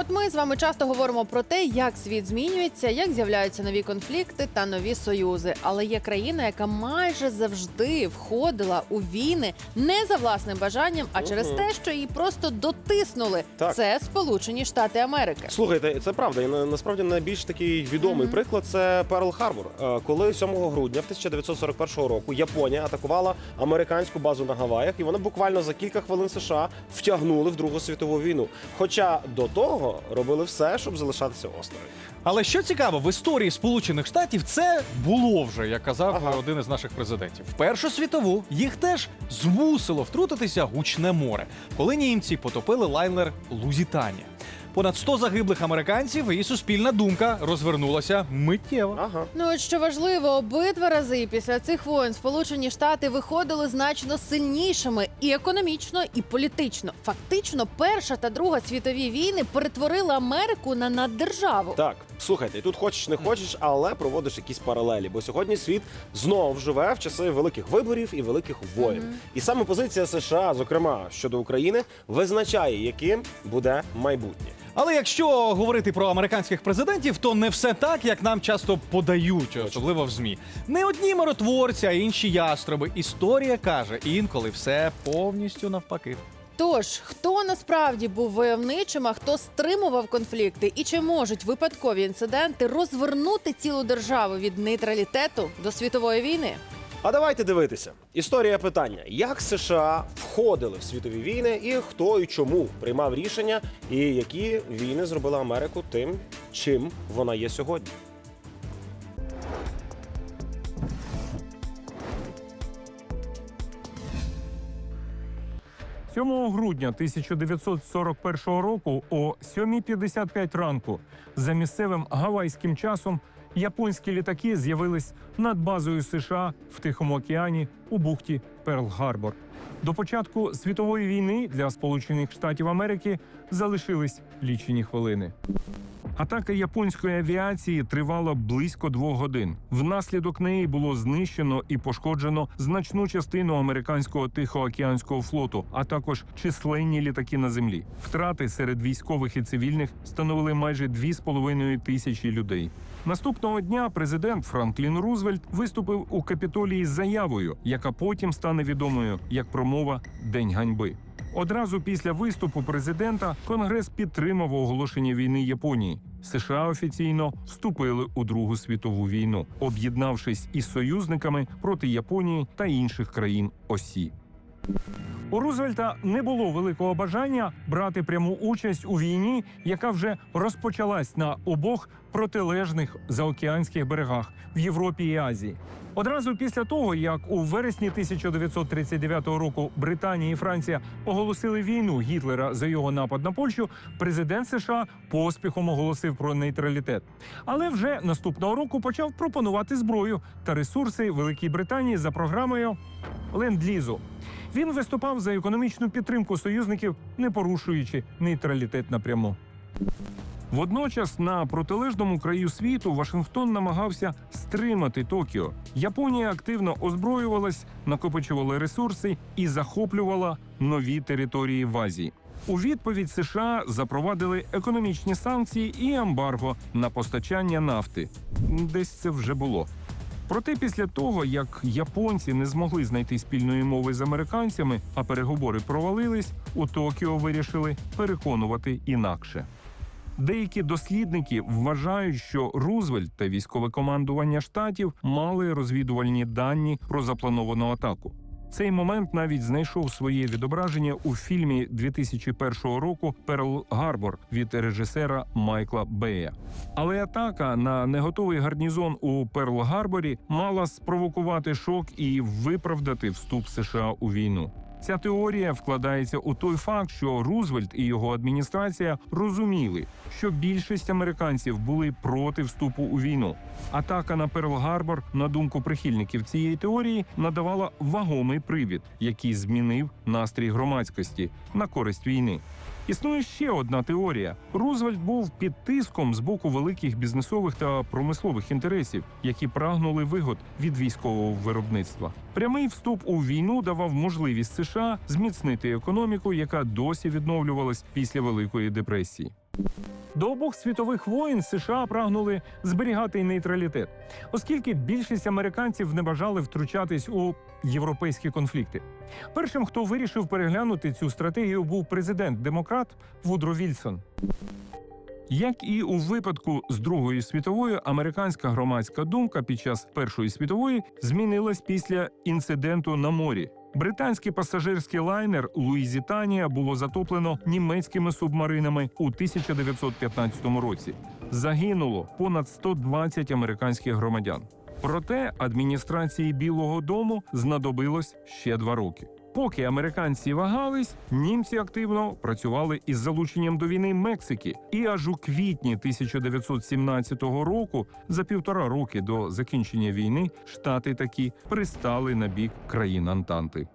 От ми з вами часто говоримо про те, як світ змінюється, як з'являються нові конфлікти та нові союзи. Але є країна, яка майже завжди входила у війни не за власним бажанням, а через те, що її просто дотиснули. Так. Це Сполучені Штати Америки. Слухайте, це правда. І на- насправді найбільш такий відомий приклад це Перл Харбор. Е, Коли 7 грудня в 1941 року Японія атакувала американську базу на Гаваях, і вони буквально за кілька хвилин США втягнули в Другу світову війну. Хоча до того робили все, щоб залишатися осторонь. Але що цікаво, в історії Сполучених Штатів це було вже, як казав Ага. один із наших президентів. В Першу світову їх теж змусило втрутитися гучне море, коли німці потопили лайнер Лузітанія. Понад 100 загиблих американців і суспільна думка розвернулася миттєво. Ага. Ну от що важливо, обидва рази після цих воєн Сполучені Штати виходили значно сильнішими і економічно, і політично. Фактично, перша та друга світові війни перетворили Америку на наддержаву. Так, слухайте, тут хочеш не хочеш, але проводиш якісь паралелі. Бо сьогодні світ знову живе в часи великих виборів і великих воєн. І саме позиція США, зокрема щодо України, визначає, яким буде майбутнє. Але якщо говорити про американських президентів, то не все так, як нам часто подають, особливо в змі. Не одні миротворці, а інші ястреби. Історія каже, інколи все повністю навпаки. Тож хто насправді був войовничим, а хто стримував конфлікти, і чи можуть випадкові інциденти розвернути цілу державу від нейтралітету до світової війни? А давайте дивитися. Історія питання: як США входили в світові війни, і хто і чому приймав рішення, і які війни зробили Америку тим, чим вона є сьогодні. – 7 грудня 1941 року о 7.55 ранку за місцевим гавайським часом японські літаки з'явились над базою США в Тихому океані у бухті Перл-Гарбор. До початку світової війни для Сполучених Штатів Америки залишились лічені хвилини. Атака японської авіації тривала близько двох годин. Внаслідок неї було знищено і пошкоджено значну частину американського тихоокеанського флоту, а також численні літаки на землі. Втрати серед військових і цивільних становили майже 2,5 тисячі людей. Наступного дня президент Франклін Рузвельт виступив у капітолії з заявою, яка потім стане відомою як промова День ганьби. Одразу після виступу президента Конгрес підтримав оголошення війни Японії. США офіційно вступили у Другу світову війну, об'єднавшись із союзниками проти Японії та інших країн осі. У Рузвельта не було великого бажання брати пряму участь у війні, яка вже розпочалась на обох протилежних заокеанських берегах в Європі і Азії. Одразу після того, як у вересні 1939 року Британія і Франція оголосили війну Гітлера за його напад на Польщу, президент США поспіхом оголосив про нейтралітет. Але вже наступного року почав пропонувати зброю та ресурси Великій Британії за програмою ленд-лізу. Він виступав за економічну підтримку союзників, не порушуючи нейтралітет напряму. Водночас на протилежному краю світу Вашингтон намагався стримати Токіо. Японія активно озброювалась, накопичувала ресурси і захоплювала нові території в Азії. У відповідь США запровадили економічні санкції і ембарго на постачання нафти. Десь це вже було. Проте після того, як японці не змогли знайти спільної мови з американцями, а переговори провалились, у Токіо вирішили переконувати інакше. Деякі дослідники вважають, що Рузвельт та військове командування штатів мали розвідувальні дані про заплановану атаку. Цей момент навіть знайшов своє відображення у фільмі 2001 року Перл Гарбор від режисера Майкла Бея. Але атака на неготовий гарнізон у Перл Гарборі мала спровокувати шок і виправдати вступ США у війну. Ця теорія вкладається у той факт, що Рузвельт і його адміністрація розуміли, що більшість американців були проти вступу у війну. Атака на Перл-Гарбор, на думку прихильників цієї теорії, надавала вагомий привід, який змінив настрій громадськості на користь війни. Існує ще одна теорія: Рузвельт був під тиском з боку великих бізнесових та промислових інтересів, які прагнули вигод від військового виробництва. Прямий вступ у війну давав можливість США зміцнити економіку, яка досі відновлювалась після Великої депресії. До обох світових воєн США прагнули зберігати нейтралітет, оскільки більшість американців не бажали втручатись у європейські конфлікти. Першим, хто вирішив переглянути цю стратегію, був президент-демократ Вудро Вільсон. Як і у випадку з Другої світової, американська громадська думка під час Першої світової змінилась після інциденту на морі. Британський пасажирський лайнер Луїзітанія було затоплено німецькими субмаринами у 1915 році. Загинуло понад 120 американських громадян. Проте адміністрації Білого Дому знадобилось ще два роки. Поки американці вагались, німці активно працювали із залученням до війни Мексики. І аж у квітні 1917 року, за півтора роки до закінчення війни, штати такі пристали на бік країн Антанти.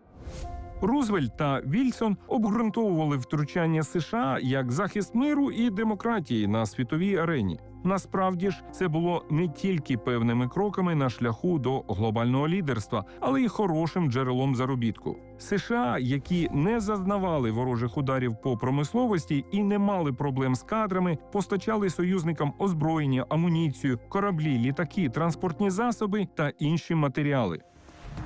Рузвельт та Вільсон обґрунтовували втручання США як захист миру і демократії на світовій арені. Насправді ж це було не тільки певними кроками на шляху до глобального лідерства, але й хорошим джерелом заробітку. США, які не зазнавали ворожих ударів по промисловості і не мали проблем з кадрами, постачали союзникам озброєння, амуніцію, кораблі, літаки, транспортні засоби та інші матеріали.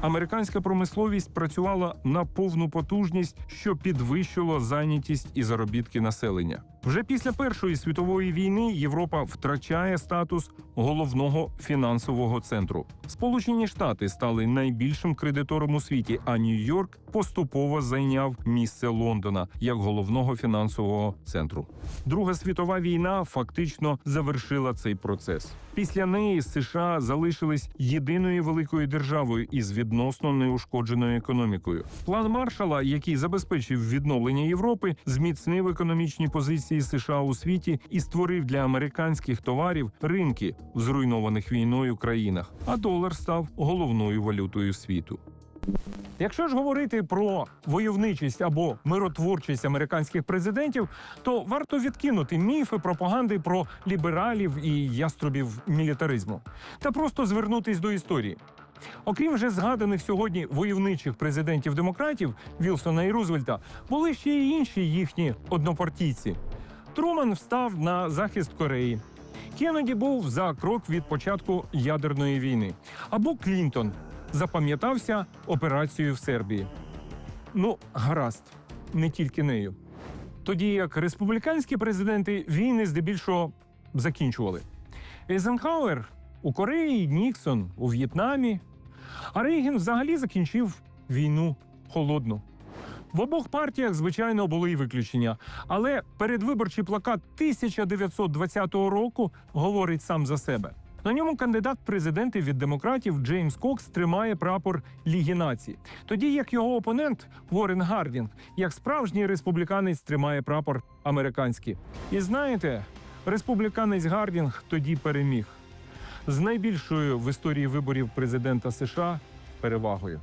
Американська промисловість працювала на повну потужність, що підвищило зайнятість і заробітки населення. Вже після Першої світової війни Європа втрачає статус головного фінансового центру. Сполучені Штати стали найбільшим кредитором у світі, а Нью-Йорк поступово зайняв місце Лондона як головного фінансового центру. Друга світова війна фактично завершила цей процес. Після неї США залишились єдиною великою державою із відносно неушкодженою економікою. План Маршала, який забезпечив відновлення Європи, зміцнив економічні позиції США у світі і створив для американських товарів ринки в зруйнованих війною країнах. А долар став головною валютою світу. Якщо ж говорити про войовничість або миротворчість американських президентів, то варто відкинути міфи пропаганди про лібералів і яструбів мілітаризму та просто звернутись до історії. Окрім вже згаданих сьогодні войовничих президентів демократів Вілсона і Рузвельта, були ще й інші їхні однопартійці. Труман встав на захист Кореї. Кеннеді був за крок від початку ядерної війни. Або Клінтон запам'ятався операцією в Сербії. Ну, гаразд, не тільки нею. Тоді як республіканські президенти війни здебільшого закінчували. Ейзенхауер у Кореї, Ніксон у В'єтнамі, а Рейгін взагалі закінчив війну холодну. В обох партіях, звичайно, були й виключення, але передвиборчий плакат 1920 року говорить сам за себе. На ньому кандидат президенти від демократів Джеймс Кокс тримає прапор Ліги націй, тоді як його опонент Ворен Гардінг, як справжній республіканець, тримає прапор американський. І знаєте, республіканець Гардінг тоді переміг з найбільшою в історії виборів президента США перевагою.